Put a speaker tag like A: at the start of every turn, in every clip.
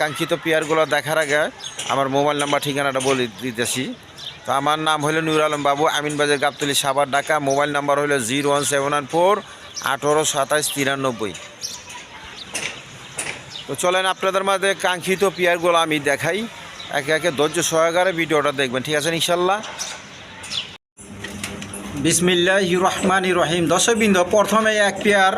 A: কাঙ্ক্ষিত পেয়ারগুলো দেখার আগে আমার মোবাইল নাম্বার ঠিকানাটা বলে দিতেছি। তো আমার নাম হলো নুর আলম বাবু আমিনবাজার গাবতলি সাবার ঢাকা। মোবাইল নাম্বার হলো zero one seven one four আঠেরো সাতাশ তিরানব্বই। তো চলেন আপনাদের মাঝে কাঙ্ক্ষিত পেয়ারগুলো আমি দেখাই। একে একে ধৈর্য সহকারে ভিডিওটা দেখবেন, ঠিক আছে ইনশাল্লাহ?
B: বিসমিল্লাহ রহমান রহিম। দর্শকবৃন্দ, প্রথমে এক পেয়ার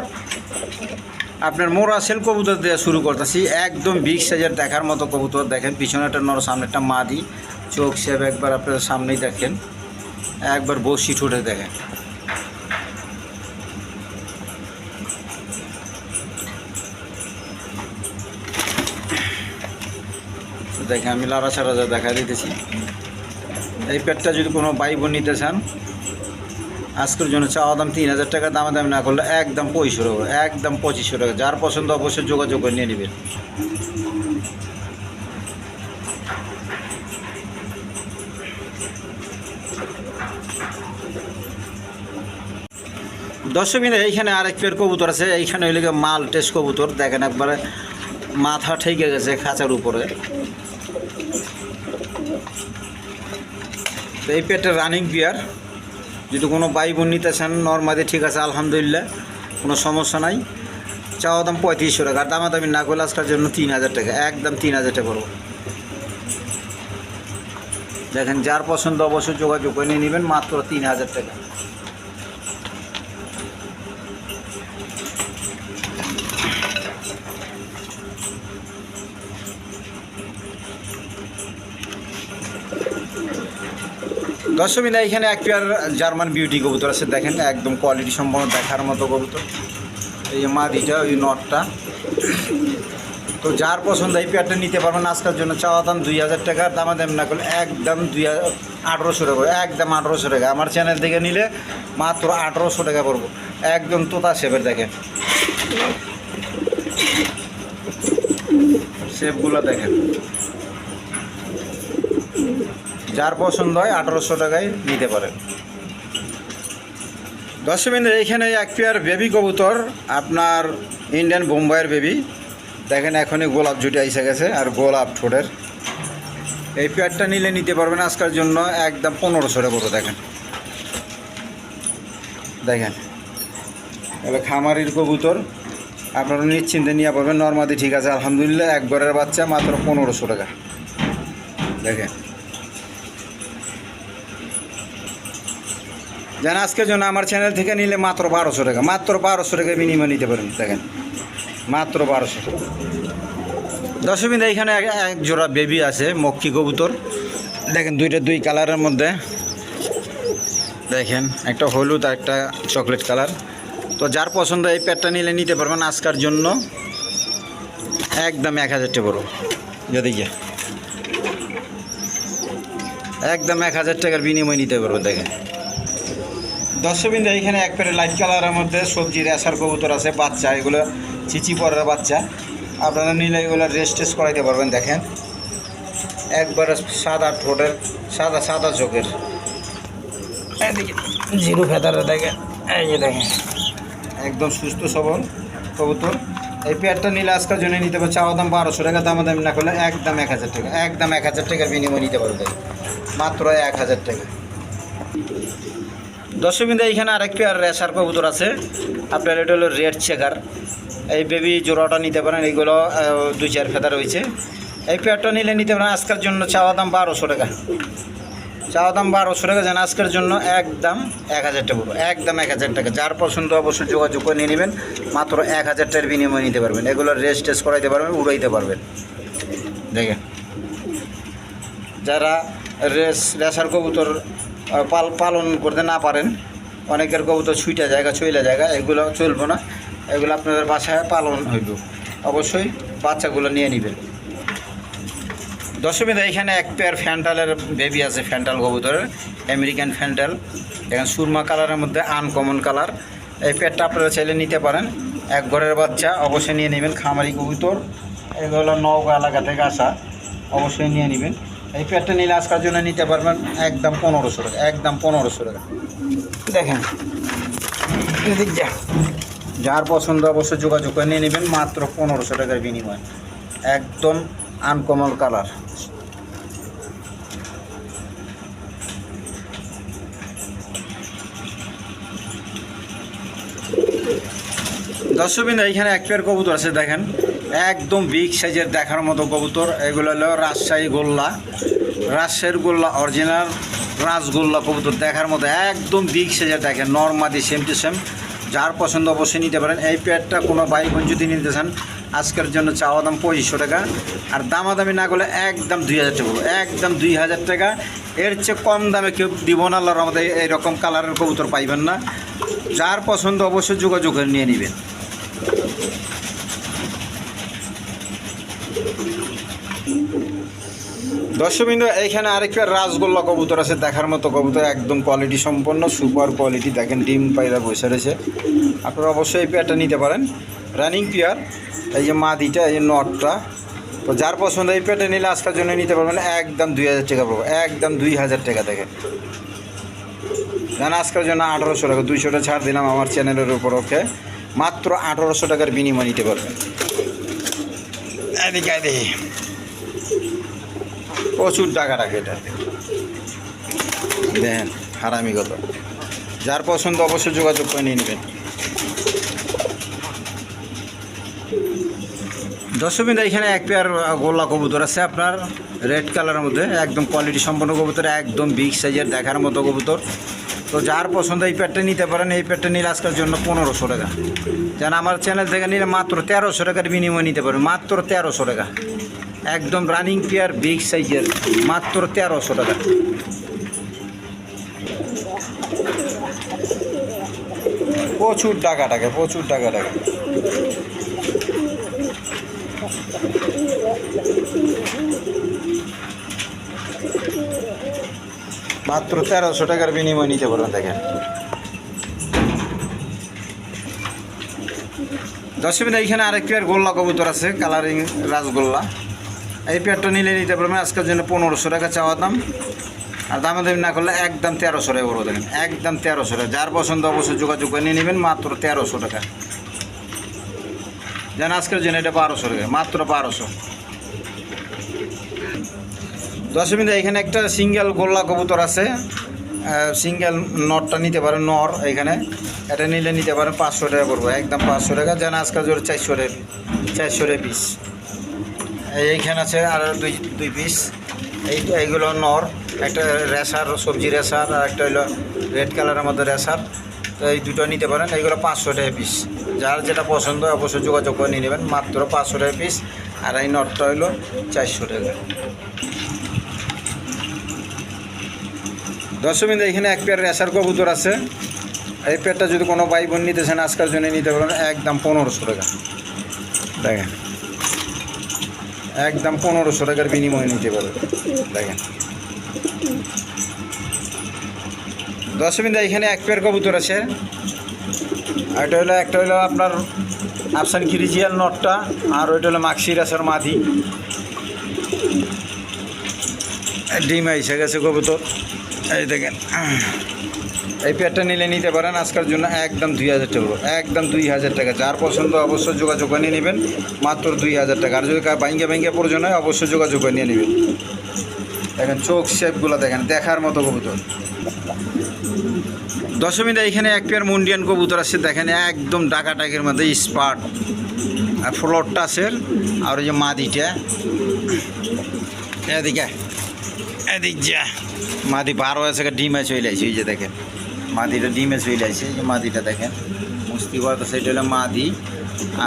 B: আপনার মোরা সেল কবুতর দেওয়া শুরু করতেছি। একদম বিগ সাইজের দেখার মতো কবুতর দেখেন পিছনে একটা নর সামনে একটা মাদি। চোখ সেব একবার আপনার সামনেই দেখেন। একবার বসি ঠুটে দেখেন। তো দেখেন, আমি লাড়া ছাড়া যা দেখা দিতেছি। এই পেটটা যদি কোনো ভাই বোন নিতে চান আজকের জন্য চাওয়া দাম তিন হাজার টাকা দামে দাম না করলে একদম পঁয়ষট্টি টাকা, একদম পঁচিশশো টাকা। যার পছন্দ অবশ্যই যোগাযোগ করে নিয়ে নেবেন। দর্শক মিনিট এইখানে আরেক পেয়ার কবুতর আছে। এইখানে গিয়ে মাল টেস্ট কবুতর। দেখেন একবারে মাথা ঠেকে গেছে খাঁচার উপরে। তো এই পেয়ারটা রানিং বিয়ার যদি কোনো ভাই বোন নিতে চান নর্মাদি ঠিক আছে, আলহামদুলিল্লাহ, কোনো সমস্যা নাই। চাওয়া দাম পঁয়ত্রিশশো টাকা, আর দামাদামি না করলে আজকের জন্য তিন হাজার টাকা, একদম তিন হাজার টাকা পড়ব। দেখেন, যার পছন্দ অবশ্যই যোগাযোগ করে নিয়ে নেবেন, মাত্র তিন হাজার টাকা। দর্শক মিলে, এখানে এক পেয়ার জার্মান বিউটি কবুতর আছে, দেখেন, একদম কোয়ালিটি সম্পন্ন দেখার মতো কবুতর। এই যে মাদিটা, ওই নটটা তো যার পছন্দ এই পেয়ারটা নিতে পারবেন, আজকের জন্য চাওয়া দাম দুই হাজার টাকার দামা দাম না করলে একদম দুই হাজার আঠেরোশো টাকা একদম আঠেরোশো টাকা। আমার চ্যানেল থেকে নিলে মাত্র আঠেরোশো টাকা পড়ব। একদম তোতা শেপের দেখেন। শেপগুলো দেখেন। যার পছন্দ হয় আঠারোশো টাকায় নিতে পারেন। মিনিট এইখানে এক পেয়ার বেবি কবুতর, আপনার ইন্ডিয়ান বোম্বাইয়ের বেবি দেখেন এখনই গোলাপ জুটি আইসে গেছে আর গোলাপ ঠোঁটের। এই পেয়ারটা নিলে নিতে পারবেন আজকের জন্য একদম পনেরোশো টাকা করে, দেখেন। দেখেন, তাহলে খামারির কবুতর, আপনারা নিশ্চিন্তে নিয়ে পারবেন। নর্মাদি ঠিক আছে, আলহামদুলিল্লাহ এক ঘরের বাচ্চা মাত্র পনেরোশো টাকা। দেখেন। যেন আজকের জন্য আমার চ্যানেল থেকে নিলে মাত্র বারোশো টাকা, মাত্র বারোশো টাকা মিনিমাম নিতে পারেন, দেখেন। মাত্র বারোশো দশমিন এইখানে এক জোড়া বেবি আছে, মক্কি কবুতর। দেখেন, দুইটা দুই কালারের মধ্যে। দেখেন, একটা হলুদ আর একটা চকলেট কালার তো যার পছন্দ এই প্যাডটা নিলে নিতে পারবেন আজকার জন্য। একদম এক হাজারটা বড়। যদি গিয়ে। একদম এক হাজার টাকার বিনিময় নিতে পারব দেখেন। দর্শকবিন্দু এখানে এক পেরে লাইট কালারের মধ্যে সবজি রেশার কবুতর আছে বাচ্চা এগুলো চিচি পরের বাচ্চা। আপনারা নিলে এগুলো রেস্ট টেস্ট করাইতে পারবেন দেখেন। একবারে সাদা ঠোঁটের সাদা সাদা চোখের। জিরো ফেদারে দেখেন এই যে দেখেন। একদম সুস্থ সবল কবুতর। এই পেয়ারটা নিলে আজকের জন্য নিতে পারবে চাওয়া দাম বারোশো টাকা দাম দাম না করলে একদম এক হাজার টাকা একদম এক হাজার টাকার বিনিময় নিতে পারবে। মাত্র এক হাজার টাকা। দর্শকবিন্দু এইখানে আরেক পেয়ার রেশার কবুতর আছে। আপনার এটা হলো রেড চেকার এই বেবি জোড়াটা নিতে পারেন এইগুলো দুই চার ফেদা রয়েছে এই পেয়ারটা নিলে নিতে পারেন, আজকের জন্য চাওয়া দাম বারোশো টাকা। চাওয়া দাম বারোশো টাকা, যেন আজকের জন্য একদম এক হাজার টাকা একদম এক হাজার টাকা। যার পছন্দ অবশ্যই যোগাযোগ করে নিয়ে নেবেন, মাত্র এক হাজার টাকার বিনিময় নিতে পারবেন। এগুলো রেস্ট টেস্ট করাইতে পারবেন, উড়াইতে পারবেন। দেখে যারা রেস রেসার কবুতর পালন করতে না পারেন। অনেকের কবুতর ছুইটা জায়গা চইলা জায়গা, এগুলো চলবো না। এগুলো আপনাদের বাসায় পালন হইব। অবশ্যই বাচ্চাগুলো নিয়ে নেবেন। দশমিদা এখানে এক পেয়ার ফ্যান্টালের বেবি আছে ফ্যান্টাল কবুতরের আমেরিকান ফ্যান্টাল এখানে সুরমা কালারের মধ্যে আনকমন কালার। এই পেয়ারটা আপনারা চাইলে নিতে পারেন। এক ঘরের বাচ্চা, অবশ্যই নিয়ে নেবেন খামারি কবুতর। এগুলো নওগাঁ এলাকা থেকে আসা, অবশ্যই নিয়ে নেবেন। এই পেয়ারটা নিলে আজকের জন্য নিতে পারবেন একদম পনেরোশো টাকা, একদম পনেরোশো টাকা। দেখেন যা, যার পছন্দ অবশ্যই যোগাযোগ করে নিয়ে নেবেন, মাত্র পনেরোশো টাকার বিনিময়ে। একদম আনকমন কালার দর্শকবিন্দু এইখানে এক পেয়ার কবুতর আছে, দেখেন। একদম বিগ সাইজের দেখার মতো কবুতর। এগুলো হলো রাজশাহী গোল্লা। রাজশাহীর গোল্লা অরিজিনাল রাজগোল্লা কবুতর দেখার মতো একদম বিগ সাইজের দেখেন, নর্মাদি সেম টু সেম যার পছন্দ অবশ্যই নিতে পারেন। এই পেয়ারটা কোনো বাইক যদি নিতে চান, আজকের জন্য চাওয়া দাম পঁচিশশো টাকা। আর দামাদামি না করলে একদম দুই হাজার টাকা। একদম দুই হাজার টাকা। এর চেয়ে কম দামে কেউ দিব না। আল্লাহর আমাদের এইরকম কালারের কবুতর পাইবেন না। যার পছন্দ অবশ্যই যোগাযোগ নিয়ে নেবেন। দর্শকবৃন্দ, এইখানে আরেকটা রাজগোল্লা কবুতর আছে, দেখার মতো কবুতর, একদম কোয়ালিটি সম্পন্ন সুপার কোয়ালিটি দেখেন, ডিম পায়রা বসে রয়েছে। আপনারা অবশ্যই এই পেয়ারটা নিতে পারেন। রানিং পেয়ার এই যে মাদিটা, এই যে নটটা তো যার পছন্দ, এই পেয়ারটা নিলে আজকের জন্য নিতে পারবেন একদম দুই হাজার টাকা পড়বে একদম দুই হাজার টাকা দেখেন। জান, আজকের জন্য আঠারোশো টাকা, দুইশোটা ছাড় দিলাম আমার চ্যানেলের উপর ওকে মাত্র আঠারোশো টাকার বিনিময় নিতে পারবেন। প্রচুর টাকা রাখে এটা দেখেন, হারামি কত। যার পছন্দ অবশ্যই যোগাযোগ করে নিয়ে নেবেন। দর্শকবিন্দু, এখানে এক পেয়ার গোল্লা কবুতর আছে আপনার। রেড কালারের মধ্যে, একদম কোয়ালিটি সম্পন্ন কবুতর, একদম বিগ সাইজের দেখার মতো কবুতর। তো যার পছন্দ এই পেয়ারটা নিতে পারেন, এই পেয়ারটা নিলে আজকের জন্য পনেরোশো টাকা। যেন আমার চ্যানেল থেকে নিলে মাত্র তেরোশো টাকার বিনিময় নিতে পারবেন মাত্র তেরোশো টাকা। একদম রানিং পেয়ার বিগ সাইজের মাত্র তেরোশো টাকা। প্রচুর টাকা টাকা, প্রচুর টাকা টাকা। মাত্র তেরোশো টাকার বিনিময় নিতে পারবেন, দেখেন। দশ এইখানে আরেক পেয়ার গোল্লা কবুতর আছে কালারিং রাসগোল্লা। এই পেয়ারটা নিলে নিতে পারবেন, আজকের জন্য পনেরোশো টাকা চাওয়া দাম। আর দামে দামি না করলে একদম তেরোশো টাকা বড় দেখেন, একদম তেরোশো টাকা। যার পছন্দ অবশ্যই যোগাযোগ করে নিয়ে নেবেন, মাত্র তেরোশো টাকা। যেন আজকের জন্য এটা বারোশো টাকা, মাত্র বারোশো। দশ মিনিট এখানে একটা সিঙ্গেল গোল্লা কবুতর আছে। সিঙ্গেল নটটা নিতে পারেন, নর এখানে। এটা নিলে নিতে পারেন পাঁচশো টাকা পড়ব, একদম পাঁচশো টাকা। যেন আজকাল জোরে চারশো টাকা চারশো টাকা পিস এইখানে আছে আর দুই দুই পিস এই, এইগুলো নর, একটা রেসার সবজি রেসার আর একটা হলো রেড কালারের মধ্যে রেসার তো এই দুটো নিতে পারেন, এইগুলো পাঁচশো টাকা পিস যার যেটা পছন্দ, অবশ্যই যোগাযোগ করে নিয়ে নেবেন। মাত্র পাঁচশো টাকা পিস আর এই নটটা হলো চারশো টাকা। দশমিন এখানে এক পেয়ার রেশার কবুতর আছে। এই পেয়ারটা যদি কোনো ভাই বোন নিতে চান আজকের জন্য নিতে পারেন একদম পনেরোশো টাকা। দেখেন। একদম পনেরোশো টাকার বিনিময়ে নিতে পারবেন দেখেন। দশমিন এখানে এক পেয়ার কবুতর আছে। এটা হলো, একটা হলো আপনার আফসান কিরিজিয়াল নটটা, আর ওইটা হলো মাক্সি রাসার মাধি ডিম এসে গেছে কবুতর। এই দেখেন। এই পেয়ারটা নিলে নিতে পারেন আজকের জন্য একদম দুই হাজার টাকা। একদম দুই হাজার টাকা। যার পছন্দ অবশ্যই যোগাযোগ নিয়ে নেবেন। মাত্র দুই হাজার টাকা। আর যদি বাইঙ্গে বাইঙ্গে প্রয়োজন হয়, অবশ্যই যোগাযোগ নিয়ে নেবেন। দেখেন চোখ শেপগুলো দেখেন, দেখার মতো কবুতর। দশমীতে এখানে এক পেয়ার মুন্ডিয়ান কবুতর আছে। দেখেন একদম ডাকা টাকের মধ্যে স্পাট। আর ফ্লোরটা আছে। আর ওই যে মাদিটা। এদিকে, এদিক যা। মাদি বারো আছে ডিমে চলে আসছে এই যে দেখেন। মাদিটা ডিমে চলে আসছে এই যে মাদিটা দেখেন। মুস্তি করতে সেটা হলো মাদি,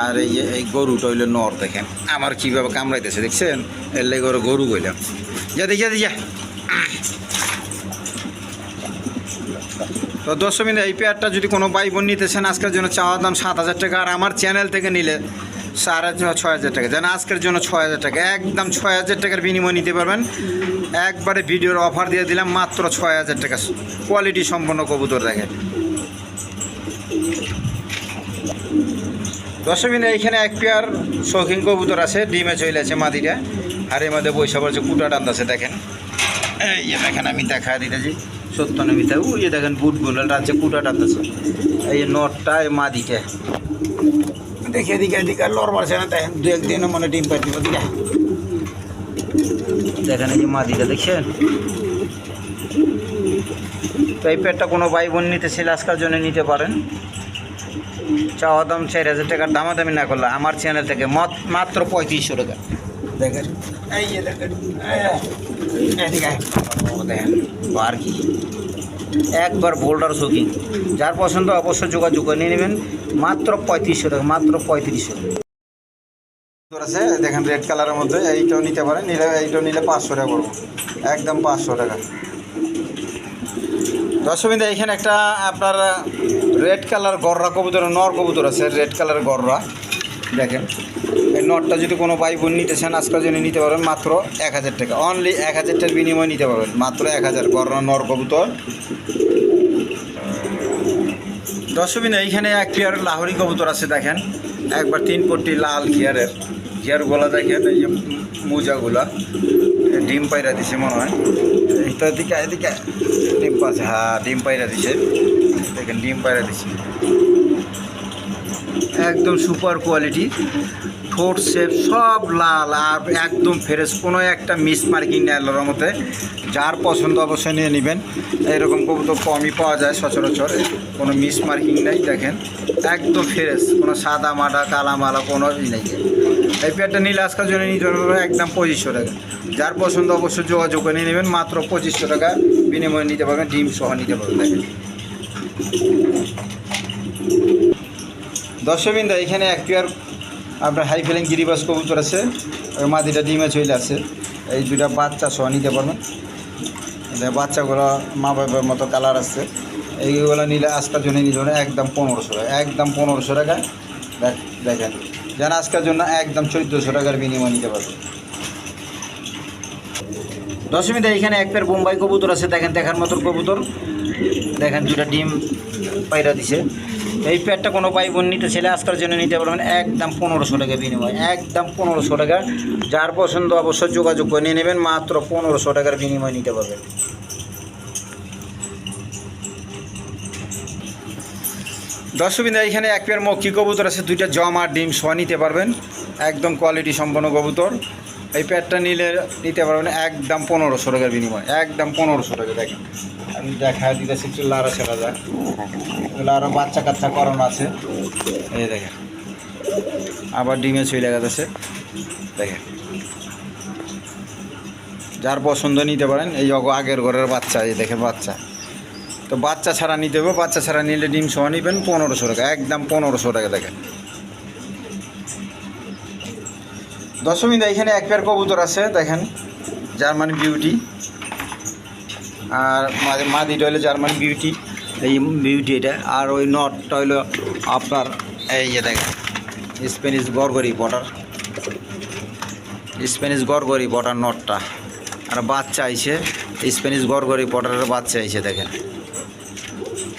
B: আর এই যে এই গরুটা হইল নর, দেখেন। আমার কীভাবে কামড়াইতেছে, দেখছেন? এর লেগে ওরা গরু কইলাম। যা দেখি, যা তো দশমিন এই পেয়ারটা যদি কোনো ভাই বোন নিতে চান আজকের জন্য চাওয়ার দাম সাত হাজার টাকা, আর আমার চ্যানেল থেকে নিলে সাড়ে ছয় হাজার টাকা। যেন আজকের জন্য ছয় হাজার টাকা। একদম ছয় হাজার টাকার বিনিময় নিতে পারবেন। একবারে ভিডিওর অফার দিয়ে দিলাম, মাত্র ছয় হাজার টাকা। কোয়ালিটি সম্পন্ন কবুতর দেখেন। দর্শকবিন্দু এইখানে এক পেয়ার শৌখিন কবুতর আছে, ডিমে চলে আছে মাদিটা আর এর মধ্যে বৈশা পড়ছে কুটা টানতেছে দেখেন। এই দেখেন, আমি দেখা দিতেছি। সত্য নমিতা ওই দেখেন বুটগুলো রাজ্যে কুটা টানতেছে এই নটটা এই মাদিটা দেখে এদিকে এদিকে লড় মারছে না দেখেন দু একদিন মানে ডিম পাই দিব দিকে। দেখেন এই যে মাদিটা দেখছেন? তো এই পেটটা কোনো ভাই বোন নিতে ছিল আজকাল জন্য নিতে পারেন। চাওয়া দাম চার হাজার টাকার দামাদামি না করলে আমার চ্যানেল থেকে মত মাত্র পঁয়ত্রিশশো টাকা। দেখেন এই দেখেন দেখেন আর কি? একবার বোল্ডার শৌখিন যার পছন্দ অবশ্যই যোগাযোগ করে নিয়ে নেবেন। মাত্র পঁয়ত্রিশশো টাকা, মাত্র পঁয়ত্রিশশো আছে, দেখেন রেড কালারের মধ্যে, এইটাও নিতে পারেন, নিলে, এইটাও নিলে পাঁচশো টাকা পড়ব। একদম পাঁচশো টাকা। দর্শকবিন্দু এখানে একটা আপনার রেড কালার গররা কবুতর, নর কবুতর আছে রেড কালার গররা। দেখেন। নটটা যদি কোনো ভাই বোন নিতে চান আজকাল জন্য নিতে পারবেন মাত্র এক হাজার টাকা। অনলি এক হাজার টাকার বিনিময় নিতে পারবেন, মাত্র এক হাজার গররা নর, কবুতর। দর্শকবিন্দু এইখানে এক পেয়ার লাহোরি কবুতর আছে, দেখেন। একবার তিন পট্টি লাল ঘিয়ারের। ঘিয়ারগুলো দেখেন, এই যে মোজাগুলা। ডিম পাইরা দিছে মনে হয়। এইটা দিকে এদিকে। ডিম পাচ্ছে হ্যাঁ ডিম পাইরা দিছে। দেখেন, ডিম পাইরা দিছে। একদম সুপার কোয়ালিটি, ঠোঁট শেপ সব লাল আর একদম ফ্রেশ কোনো একটা মিস মার্কিং নেই আল্লাহর মতে যার পছন্দ অবশ্যই নিয়ে নেবেন। এইরকম কবুতর কমই পাওয়া যায় সচরাচর, কোনো মিস মার্কিং নেই, দেখেন। একদম ফ্রেশ কোনো সাদা মাটা কালা মালা, কোনো নেই। এই পেয়ারটা নিলে আজকাল জন্য পারবেন একদম পঁচিশশো টাকা। যার পছন্দ অবশ্যই যোগাযোগ করে নিয়ে নেবেন, মাত্র পঁচিশশো টাকা বিনিময়ে নিতে পারবেন, ডিম সহ নিতে পারবেন, দেখেন। দর্শকবৃন্দ, এখানে এক পেয়ার আপনার হাই ফেলিং গিরিবাস কবুতর আছে ওই মাদিটা ডিমে চলে আছে। এই দুটা বাচ্চা সহ নিতে পারবেন। বাচ্চাগুলো মা বাবার মতো কালার আছে। এইগুলো নিলে আজকের জন্য পারেন একদম পনেরোশো টাকা, একদম পনেরোশো টাকা। দেখ- দেখেন, যেন আজকের জন্য একদম চোদ্দোশো টাকার বিনিময় নিতে পারবেন দশমীতে এখানে এক পেয়ার বোম্বাই কবুতর আছে। দেখেন, দেখার মতো কবুতর। দেখেন দুটা ডিম পাইরা দিছে। এই প্যাডটা কোনো ভাই বোন নিতে, ছেলে আজকের জন্য নিতে পারবেন একদম পনেরোশো টাকা বিনিময়, একদম পনেরোশো টাকা। যার পছন্দ অবশ্যই যোগাযোগ করে নিয়ে নেবেন, মাত্র পনেরোশো টাকার বিনিময় নিতে পারবেন দর্শকবিন্দা, এখানে এক পেয়ার মক্কি কবুতর আছে, দুইটা জম আর ডিম সহ নিতে পারবেন। একদম কোয়ালিটি সম্পন্ন কবুতর। এই প্যাডটা নিলে নিতে পারবেন একদম পনেরোশো টাকার বিনিময়, একদম পনেরোশো টাকা, দেখেন। আমি দেখা দিতেছি একটু লারা ছেড়া যায়। এগুলো আরও বাচ্চা কাচ্চা করানো আছে। এই দেখেন। আবার ডিমে চলে গেছে দেখেন। যার পছন্দ নিতে পারেন, এই আগের ঘরের বাচ্চা, এই দেখেন বাচ্চা। তো বাচ্চা ছাড়া নিতে হবে, বাচ্চা ছাড়া নিলে ডিম সহ নিবেন পনেরোশো টাকা, একদম পনেরোশো টাকা দেখেন। দশমীদা এখানে এক পেয়ার কবুতর আছে, দেখেন জার্মান বিউটি আর মাদিটা হলো জার্মান বিউটি এই বিউটি এটা। আর ওই নটটা হলো আপনার এই যে দেখেন স্প্যানিশ গড়গড়ি বটার। স্প্যানিশ গড়গড়ি বটার নটটা আর বাচ্চা আইছে স্প্যানিশ গড়গড়ি বটারের বাচ্চা আইছে, দেখেন।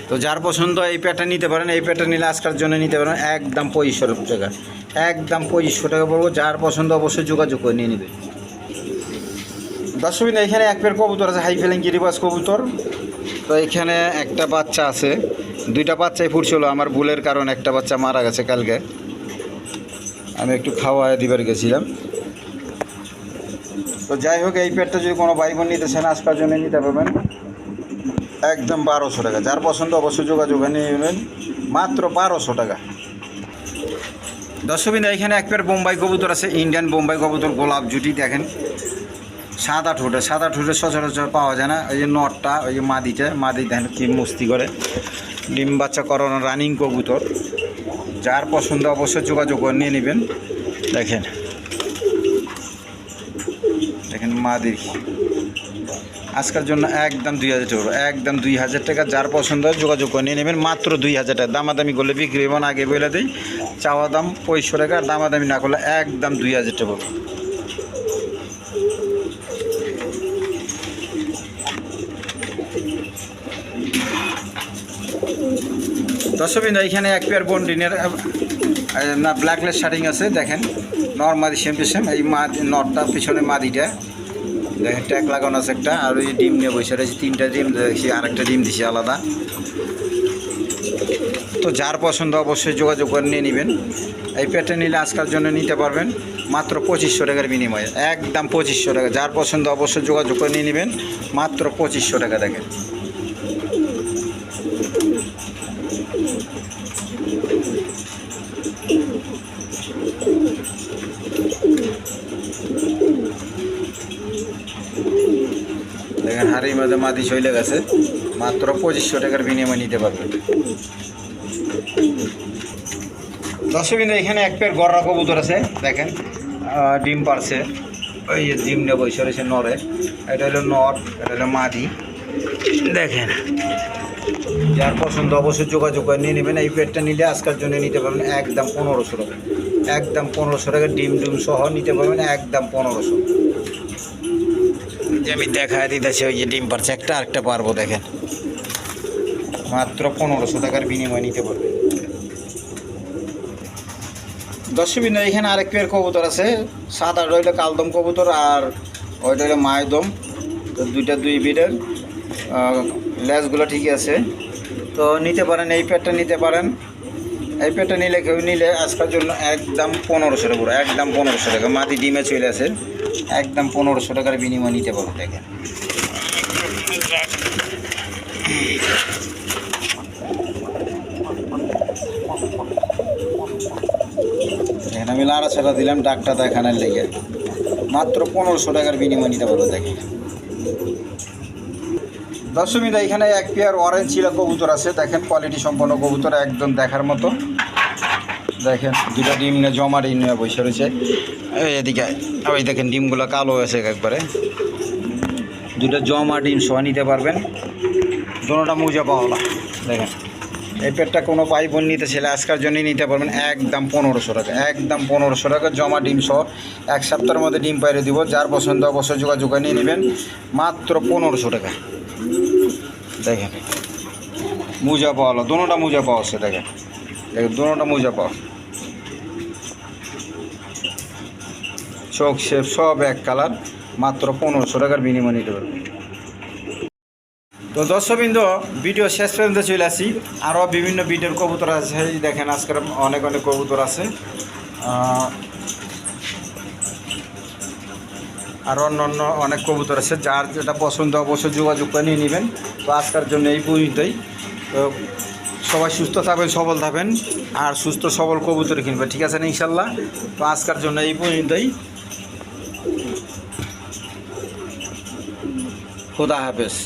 B: তো যার পছন্দ এই প্যাটটা নিতে পারেন, এই প্যাটটা নিলে আজকার জন্য নিতে পারেন একদম পঁচিশশো টাকা। একদম পঁচিশশো টাকা পড়ব, যার পছন্দ অবশ্যই যোগাযোগ করে নিয়ে নেবে। দর্শকবিন এখানে এক পেয়ার কবুতর আছে, হাই ফেলিং গিরিবাস কবুতর। তো এখানে একটা বাচ্চা আছে, দুইটা বাচ্চাই ফুটছিল, আমার ভুলের কারণ একটা বাচ্চা মারা গেছে কালকে। আমি একটু খাওয়া দিবার গেছিলাম। তো যাই হোক, এই পেটটা যদি কোনো ভাই বোন নিতে চান আজকার জন্য নিতে পারবেন। একদম বারোশো টাকা, যার পছন্দ অবশ্যই যোগাযোগ নেবেন। মাত্র বারোশো টাকা। দর্শকবিন্দু এখানে এক পেয়ার বোম্বাই কবুতর আছে, ইন্ডিয়ান বোম্বাই কবুতর গোলাপ জুটি, দেখেন। সাদা ঠোঁটে সাদা ঠোঁটে সচরাচর পাওয়া যায় না। ওই যে নটটা, ওই যে মাদিটা, মাদি দেখেন কি মস্তি করে। ডিম বাচ্চা করানো রানিং কবুতর। যার পছন্দ অবশ্যই যোগাযোগ করে নিয়ে নেবেন। দেখেন। দেখেন মাদির আজকের জন্য একদম দুই হাজার টাকা, একদম দুই হাজার টাকা। যার পছন্দ হয় যোগাযোগ করে নিয়ে নেবেন। মাত্র দুই হাজার টাকা। দামাদামি করলে বিক্রি এবং আগে বলে দিই। চাওয়া দাম পঁয়ষট্টি টাকা দামাদামি না করলে একদম দুই হাজার টাকা। দর্শকবৃন্দ, এখানে এক পেয়ার বন্ডিনের না ব্ল্যাকলেস শার্টিং আছে, দেখেন। নর্মাদি সেম টু সেম এই মা নটটা পিছনে মাদিটা। দেখেন ট্যাক লাগানো আছে একটা, আর ওই ডিম নিয়ে বসে রয়েছে, তিনটা ডিম দেখছি আরেকটা ডিম দিছি আলাদা। তো যার পছন্দ অবশ্যই যোগাযোগ করে নিয়ে নেবেন। এই পেটে নিলে আজকাল জন্য নিতে পারবেন মাত্র পঁচিশশো টাকার বিনিময়ে। একদম পঁচিশশো টাকা। যার পছন্দ অবশ্যই যোগাযোগ করে নিয়ে নেবেন, মাত্র পঁচিশশো টাকা দেখেন। মাটি চলে গেছে, মাত্র পঁচিশশো টাকার বিনিময়ে নিতে পারবেন দর্শকবিন্দু এখানে এক পেয়ার গররা কবুতর আছে, দেখেন ডিম পারছে ওই যে ডিম নিয়ে বসে রয়েছে নরে, এটা হলো নর, এটা হলো মাদি। দেখেন, যার পছন্দ অবশ্যই যোগাযোগ করে নিয়ে নেবেন। এই পেটটা নিলে আজকের জন্য নিতে পারবেন একদম পনেরোশো টাকা। একদম পনেরোশো টাকা ডিম ডিম সহ নিতে পারবেন একদম পনেরোশো। যে আমি দেখা দিতেছি ওই যে ডিম পারছে একটা আরেকটা পারব, দেখেন। মাত্র পনেরোশো টাকার বিনিময় নিতে পারবে। দর্শকবিন্দু এখানে আরেক পেয়ার কবুতর আছে। সাদা রইল কালদম কবুতর আর ওইটা হলো মায়দম। তো দুইটা দুই বিডের লেজগুলো ঠিকই আছে। তো নিতে পারেন, এই পেটটা নিতে পারেন। এই পেটটা নিলে কেউ নিলে আজকের জন্য একদম পনেরোশো টাকা একদম পনেরোশো টাকা। মাটি ডিমে চলে আছে একদম পনেরোশো টাকার বিনিময় নিতে পারব, দেখেন। এখানে আমি লাড়া ছাড়া দিলাম, ডাকটা দেখানোর লেগে। মাত্র পনেরোশো টাকার বিনিময় নিতে পারব, দেখেন। দশমীদা, এখানে এক পেয়ার অরেঞ্জ চিলা কবুতর আছে। দেখেন কোয়ালিটি সম্পন্ন কবুতর একদম দেখার মতো। দেখেন দুটা ডিম নিয়ে জমা ডিম নিয়ে বসে রয়েছে। এদিকে ওই দেখেন ডিমগুলো কালো হয়েছে একবারে। দুটো জমা ডিম সহ নিতে পারবেন। দুটোটা মুজা পাওয়া দেখেন, এই পেটটা কোনো পাই বোন নিতে ছেলে আজকের জন্যই নিতে পারবেন একদম পনেরোশো টাকা, একদম পনেরোশো টাকা জমা ডিম সহ এক সপ্তাহের মধ্যে ডিম পাইরে দিব। যার পছন্দ অবশ্যই যোগাযোগ নিয়ে নেবেন। মাত্র পনেরোশো টাকা। দেখেন, মুজা পাওয়া দুটোটা মুজা পাওয়া দেখেন। দেখেন দুটোটা মুজা পাওয়া চোখ শেপ সব এক কালার, মাত্র পনেরোশো টাকার বিনিময় নিতে পারবেন তো দর্শকবৃন্দ, ভিডিও শেষ পর্যন্ত চলে আসি। আরও বিভিন্ন ভিডিওর কবুতর আছে দেখেন আজকের অনেক অনেক কবুতর আছে। আর অন্য অন্য অনেক কবুতর আছে, যার যেটা পছন্দ অবশ্যই যোগাযোগ করে নিয়ে নেবেন। তো আজকের জন্য এই পর্যন্তই। তো সবাই সুস্থ থাকবেন, সবল থাকবেন, আর সুস্থ সবল কবুতর কিনবে ঠিক আছে না ইনশাল্লাহ? তো আজকের জন্য এই পর্যন্তই। খোদা হাফেজ